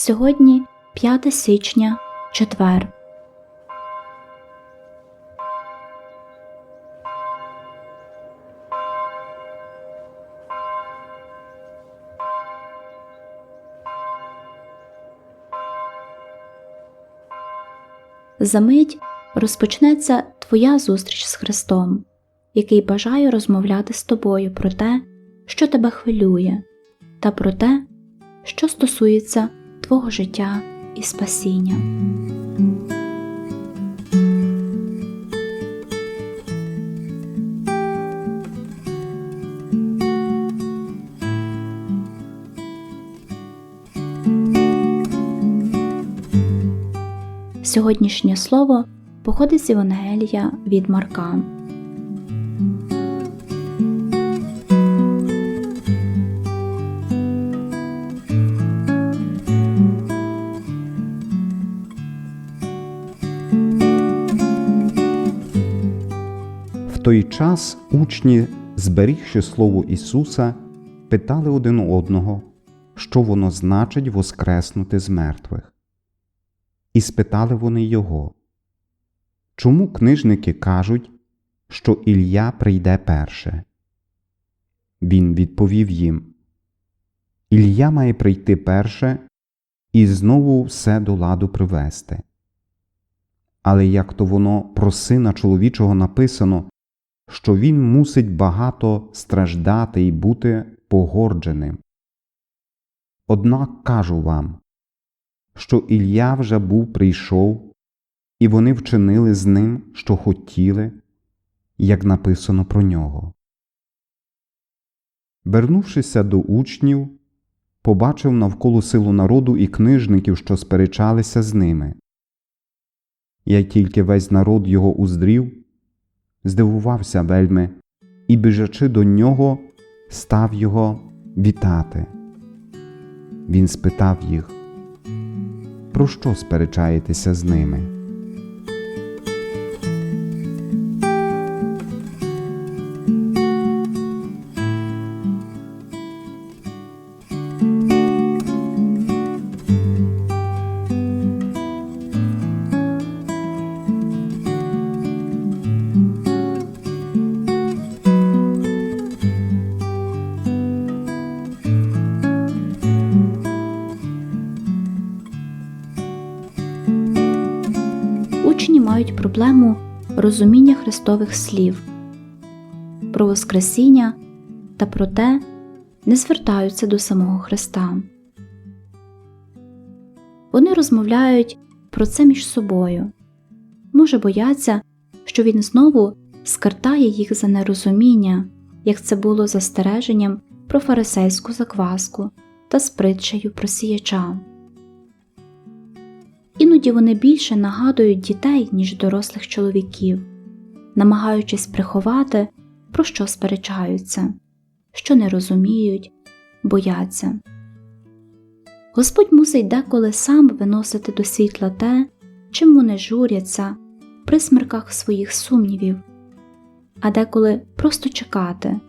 Сьогодні 5 січня, четвер. Замить розпочнеться твоя зустріч з Христом, який бажає розмовляти з тобою про те, що тебе хвилює, та про те, що стосується твого життя і спасіння. Сьогоднішнє слово походить з Євангелія від Марка. Час учні, зберігши слово Ісуса, питали один одного, що воно значить воскреснути з мертвих. І спитали вони його, чому книжники кажуть, що Ілля прийде перше? Він відповів їм Ілля має прийти перше і знову все до ладу привести. Але як то воно про сина чоловічого написано, що він мусить багато страждати і бути погордженим. Однак кажу вам, що Ілля вже був прийшов, і вони вчинили з ним, що хотіли, як написано про нього. Вернувшися до учнів, побачив навколо силу народу і книжників, що сперечалися з ними. Як тільки весь народ його уздрів, здивувався вельми і, біжачи до нього, став його вітати. Він спитав їх, про що сперечаєтеся з ними? Проблему розуміння Христових слів про Воскресіння та про те, не звертаються до самого Христа. Вони розмовляють про це між собою, може бояться, що він знову скартає їх за нерозуміння, як це було застереженням про фарисейську закваску та з притчею про сіяча. Іноді вони більше нагадують дітей, ніж дорослих чоловіків, намагаючись приховати, про що сперечаються, що не розуміють, бояться. Господь мусить деколи сам виносити до світла те, чим вони журяться при смерках своїх сумнівів, а деколи просто чекати,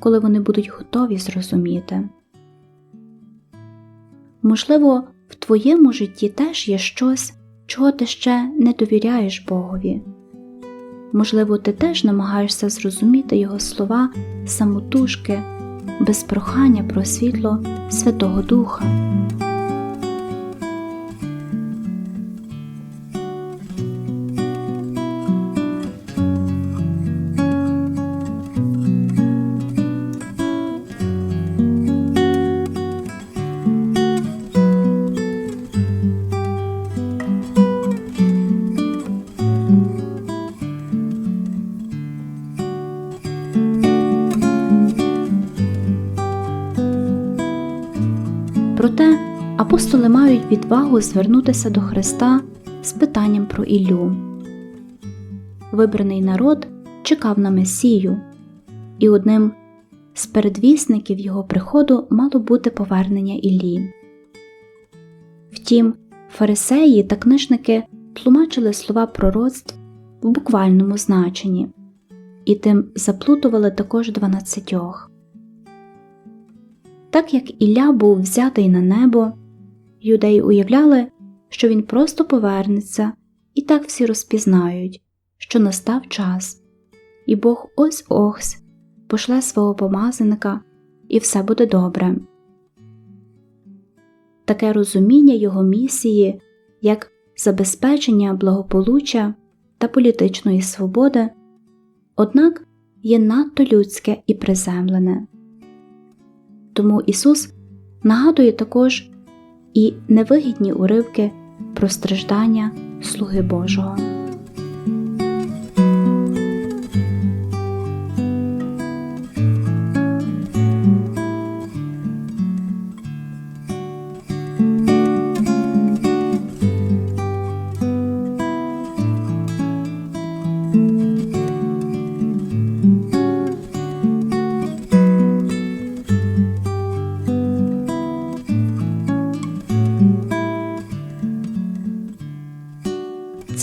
коли вони будуть готові зрозуміти. Можливо, в твоєму житті теж є щось, чого ти ще не довіряєш Богові. Можливо, ти теж намагаєшся зрозуміти Його слова самотужки, без прохання про світло Святого Духа. Апостоли мають відвагу звернутися до Христа з питанням про Іллю. Вибраний народ чекав на Месію, і одним з передвісників його приходу мало бути повернення Іллі. Втім, фарисеї та книжники тлумачили слова пророцтв в буквальному значенні і тим заплутували також дванадцятьох. Так як Ілля був взятий на небо, Юдеї уявляли, що він просто повернеться, і так всі розпізнають, що настав час, і Бог ось ось пошле свого помазаника, і все буде добре. Таке розуміння його місії як забезпечення благополуччя та політичної свободи, однак є надто людське і приземлене. Тому Ісус нагадує також і невигідні уривки про страждання слуги Божого.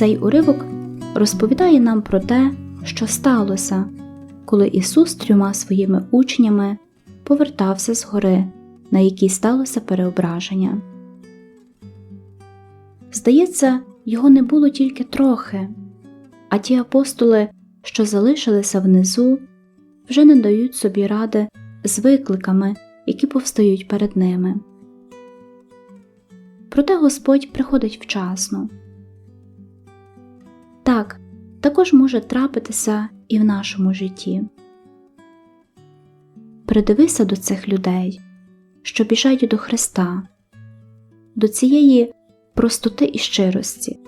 Цей уривок розповідає нам про те, що сталося, коли Ісус трьома своїми учнями повертався з гори, на якій сталося переображення. Здається, його не було тільки трохи, а ті апостоли, що залишилися внизу, вже не дають собі ради з викликами, які повстають перед ними. Проте Господь приходить вчасно. Так, також може трапитися і в нашому житті. Придивися до цих людей, що біжать до Христа, до цієї простоти і щирості.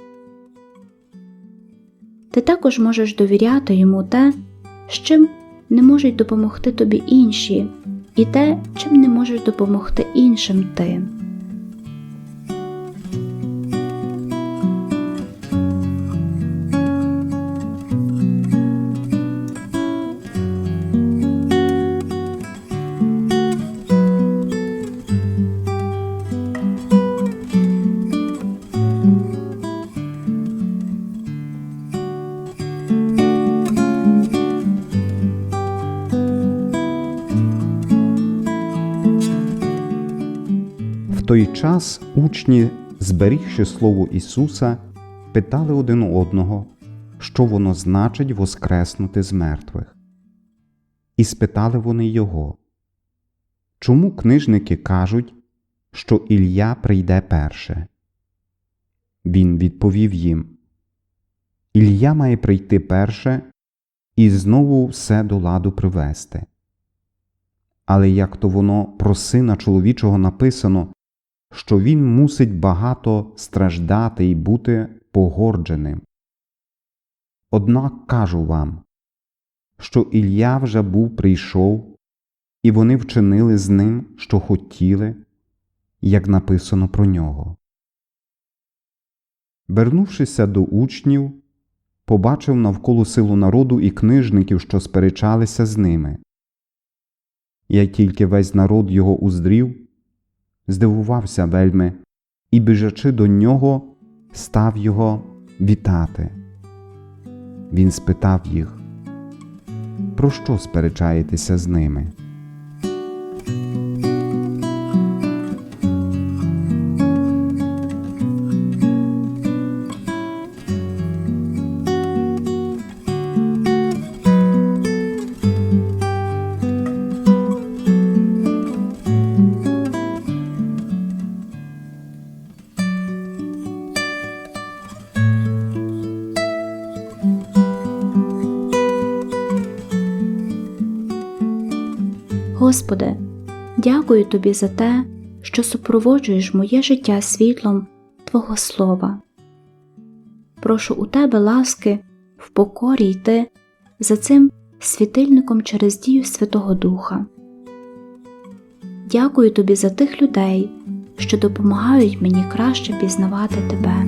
Ти також можеш довіряти йому те, з чим не можуть допомогти тобі інші, і те, чим не можеш допомогти іншим ти. Той час учні, зберігши слово Ісуса, питали один одного, що воно значить воскреснути з мертвих. І спитали вони його, чому книжники кажуть, що Ілля прийде перше? Він відповів їм Ілля має прийти перше і знову все до ладу привести. Але як то воно про сина чоловічого написано, що він мусить багато страждати і бути погордженим. Однак кажу вам, що Ілля вже був прийшов, і вони вчинили з ним, що хотіли, як написано про нього. Вернувшися до учнів, побачив навколо силу народу і книжників, що сперечалися з ними. Як тільки весь народ його уздрів, здивувався вельми і, біжачи до нього, став його вітати. Він спитав їх, про що сперечаєтеся з ними? Господи, дякую Тобі за те, що супроводжуєш моє життя світлом Твого Слова. Прошу у Тебе ласки в покорі йти за цим світильником через дію Святого Духа. Дякую Тобі за тих людей, що допомагають мені краще пізнавати Тебе.